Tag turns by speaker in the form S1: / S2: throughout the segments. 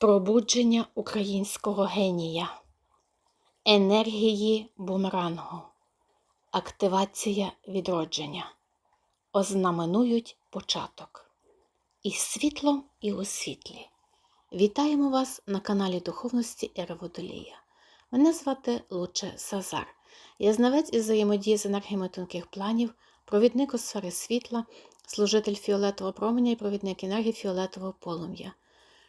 S1: Пробудження українського генія, енергії бумерангу, активація відродження ознаменують початок. І світлом, і у світлі. Вітаємо вас на каналі Духовності Ери Водолія. Мене звати Луче Сазар. Я знавець із взаємодії з енергіями тонких планів, провідник у сфери світла, служитель фіолетового променя і провідник енергії фіолетового полум'я.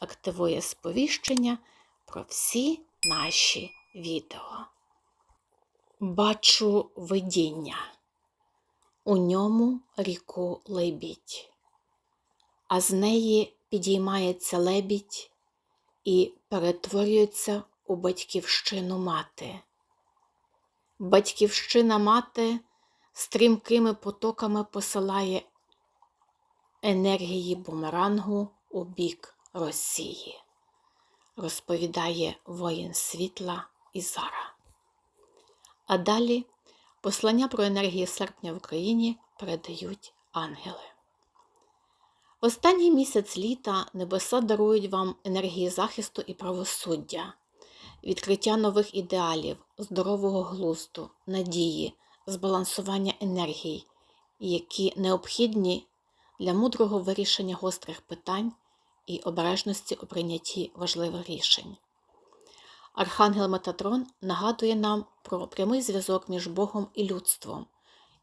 S1: активує сповіщення про всі наші відео. Бачу видіння. У ньому ріку лебідь, а з неї підіймається лебідь і перетворюється у батьківщину мати. Батьківщина мати стрімкими потоками посилає енергії бумерангу у бік Росії, розповідає воїн світла Ізара. А далі послання про енергії серпня в Україні передають ангели. Останній місяць літа небеса дарують вам енергії захисту і правосуддя, відкриття нових ідеалів, здорового глузду, надії, збалансування енергій, які необхідні для мудрого вирішення гострих питань і обережності у прийнятті важливих рішень. Архангел Метатрон нагадує нам про прямий зв'язок між Богом і людством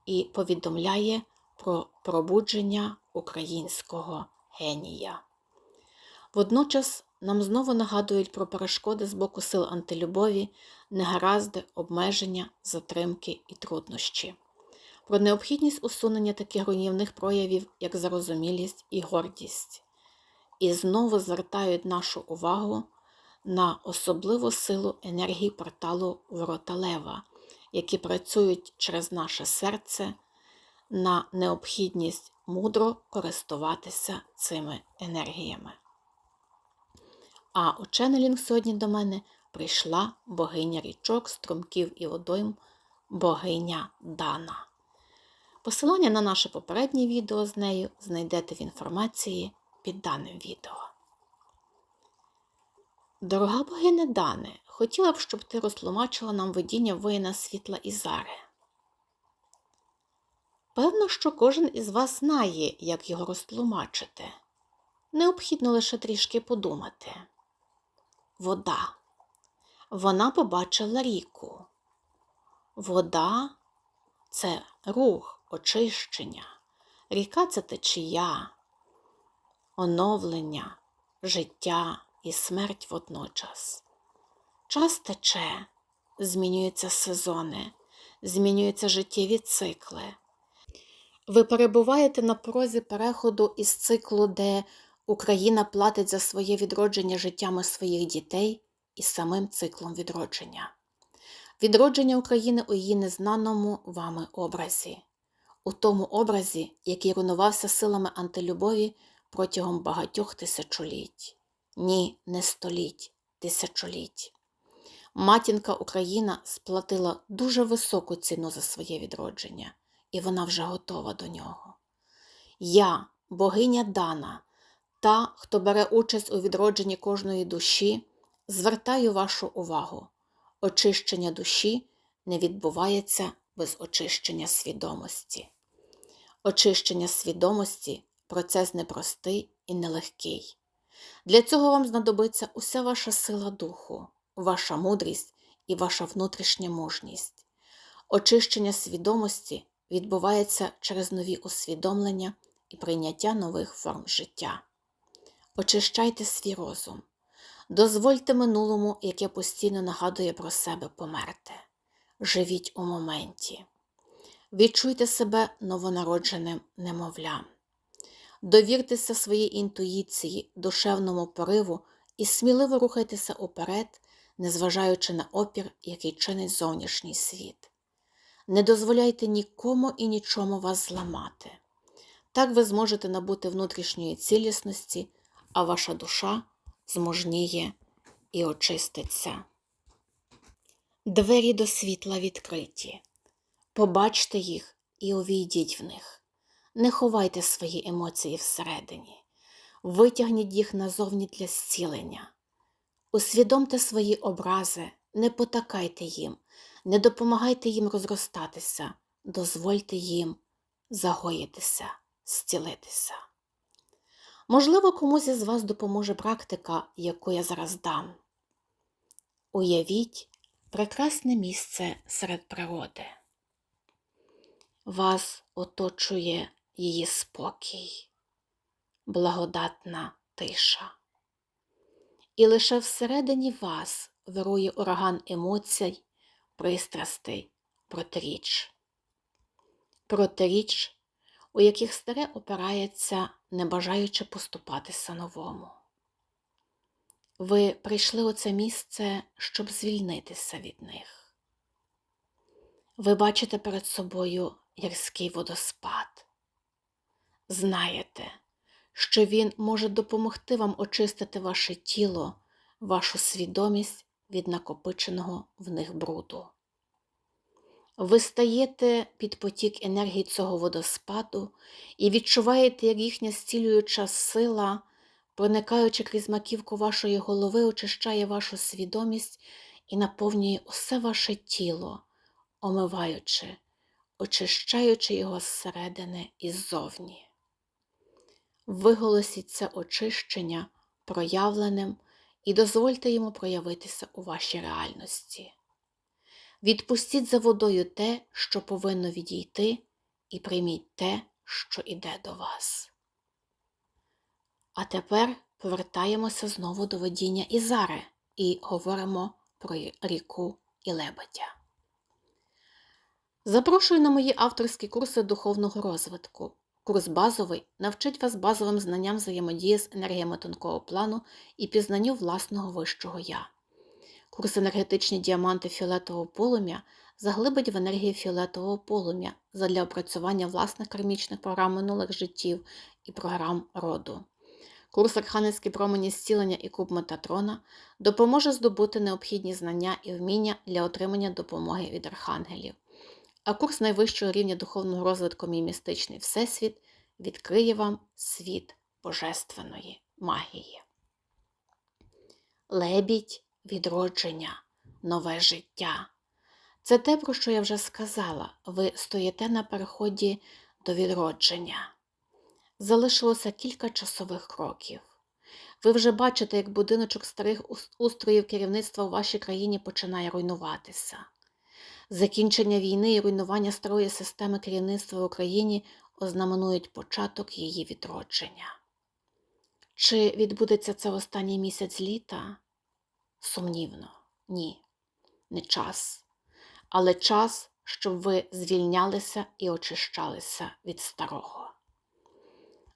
S1: і повідомляє про пробудження українського генія. Водночас нам знову нагадують про перешкоди з боку сил антилюбові, негаразди, обмеження, затримки і труднощі, про необхідність усунення таких руйнівних проявів, як зарозумілість і гордість і знову звертають нашу увагу на особливу силу енергії порталу Ворота Лева, які працюють через наше серце на необхідність мудро користуватися цими енергіями. А у ченнелінг сьогодні до мене прийшла богиня річок, струмків і водойм, богиня Дана. Посилання на наше попереднє відео з нею знайдете в інформації під даним відео. Дорога богине Дане, хотіла б, щоб ти розтлумачила нам видіння воїна світла Ізари. Певно, що кожен із вас знає, як його розтлумачити. Необхідно лише трішки подумати. Вода. Вона побачила ріку. Вода це рух, очищення. Ріка це течія, оновлення, життя і смерть водночас. Час тече, змінюються сезони, змінюються життєві цикли. Ви перебуваєте на порозі переходу із циклу, де Україна платить за своє відродження життями своїх дітей і самим циклом відродження. Відродження України у її незнаному вами образі, у тому образі, який руйнувався силами антилюбові протягом багатьох тисячоліть. Ні, не століть, тисячоліть. Матінка Україна сплатила дуже високу ціну за своє відродження, і вона вже готова до нього. Я, богиня Дана, та, хто бере участь у відродженні кожної душі, звертаю вашу увагу. Очищення душі не відбувається без очищення свідомості. Очищення свідомості процес непростий і нелегкий. Для цього вам знадобиться уся ваша сила духу, ваша мудрість і ваша внутрішня мужність. Очищення свідомості відбувається через нові усвідомлення і прийняття нових форм життя. Очищайте свій розум, дозвольте минулому, яке постійно нагадує про себе померти. Живіть у моменті. Відчуйте себе новонародженим немовлям. Довіртеся своїй інтуїції, душевному пориву і сміливо рухайтеся уперед, незважаючи на опір, який чинить зовнішній світ. Не дозволяйте нікому і нічому вас зламати. Так ви зможете набути внутрішньої цілісності, а ваша душа зможніє і очиститься. Двері до світла відкриті. Побачте їх і увійдіть в них. Не ховайте свої емоції всередині, витягніть їх назовні для зцілення. Усвідомте свої образи, не потакайте їм, не допомагайте їм розростатися, дозвольте їм загоїтися, зцілитися. Можливо, комусь із вас допоможе практика, яку я зараз дам. Уявіть прекрасне місце серед природи. Вас оточує її спокій, благодатна тиша. І лише всередині вас вирує ураган емоцій, пристрастей, протиріч. Протиріч, у яких старе опирається, не бажаючи поступатися новому. Ви прийшли у це місце, щоб звільнитися від них. Ви бачите перед собою гірський водоспад. Знаєте, що він може допомогти вам очистити ваше тіло, вашу свідомість від накопиченого в них бруду. Ви стаєте під потік енергії цього водоспаду і відчуваєте, як їхня зцілююча сила, проникаючи крізь маківку вашої голови, очищає вашу свідомість і наповнює усе ваше тіло, омиваючи, очищаючи його зсередини і ззовні. Виголосіть очищення проявленим і дозвольте йому проявитися у вашій реальності. Відпустіть за водою те, що повинно відійти, і прийміть те, що іде до вас. А тепер повертаємося знову до водіння Ізари і говоримо про ріку і лебедя. Запрошую на мої авторські курси духовного розвитку. Курс базовий навчить вас базовим знанням взаємодії з енергіями тонкого плану і пізнанню власного вищого я. Курс енергетичні діаманти фіолетового полум'я заглибить в енергії фіолетового полум'я задля опрацювання власних кармічних програм минулих життів і програм роду. Курс Архангельські промені зцілення і куб Метатрона допоможе здобути необхідні знання і вміння для отримання допомоги від архангелів а курс найвищого рівня духовного розвитку Мій містичний Всесвіт відкриє вам світ божественної магії. Лебідь відродження, нове життя. Це те, про що я вже сказала. Ви стоїте на переході до відродження. Залишилося кілька часових кроків. Ви вже бачите, як будиночок старих устроїв керівництва у вашій країні починає руйнуватися. Закінчення війни і руйнування старої системи керівництва в Україні ознаменують початок її відродження. Чи відбудеться це останній місяць літа? Сумнівно, ні, не час, але час, щоб ви звільнялися і очищалися від старого.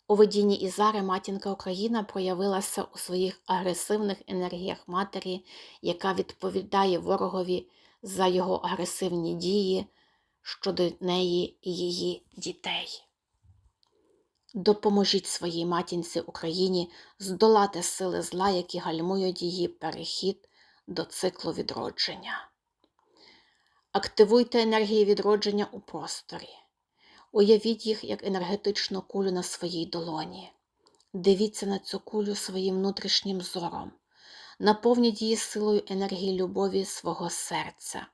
S1: У видінні Ізари матінка Україна проявилася у своїх агресивних енергіях матері, яка відповідає ворогові за його агресивні дії щодо неї і її дітей. Допоможіть своїй матінці Україні здолати сили зла, які гальмують її перехід до циклу відродження. Активуйте енергії відродження у просторі. Уявіть їх як енергетичну кулю на своїй долоні. Дивіться на цю кулю своїм внутрішнім зором наповніть її силою енергії любові свого серця,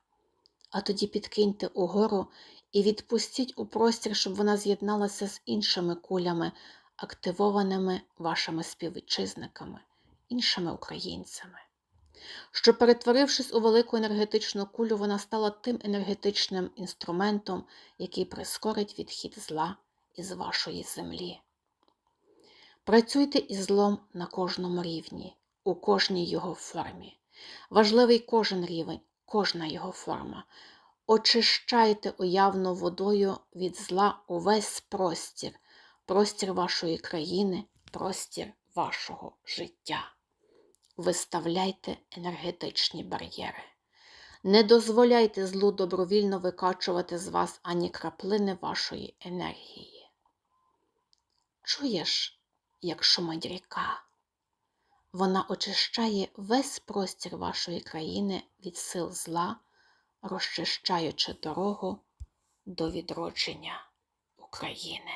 S1: а тоді підкиньте угору і відпустіть у простір, щоб вона з'єдналася з іншими кулями, активованими вашими співвітчизниками, іншими українцями. Що, перетворившись у велику енергетичну кулю, вона стала тим енергетичним інструментом, який прискорить відхід зла із вашої землі. Працюйте із злом на кожному рівні, у кожній його формі. Важливий кожен рівень, кожна його форма. Очищайте уявно водою від зла увесь простір, простір вашої країни, простір вашого життя. виставляйте енергетичні бар'єри. Не дозволяйте злу добровільно викачувати з вас ані краплини вашої енергії. Чуєш, як шумить ріка? Вона очищає весь простір вашої країни від сил зла, розчищаючи дорогу до відродження України.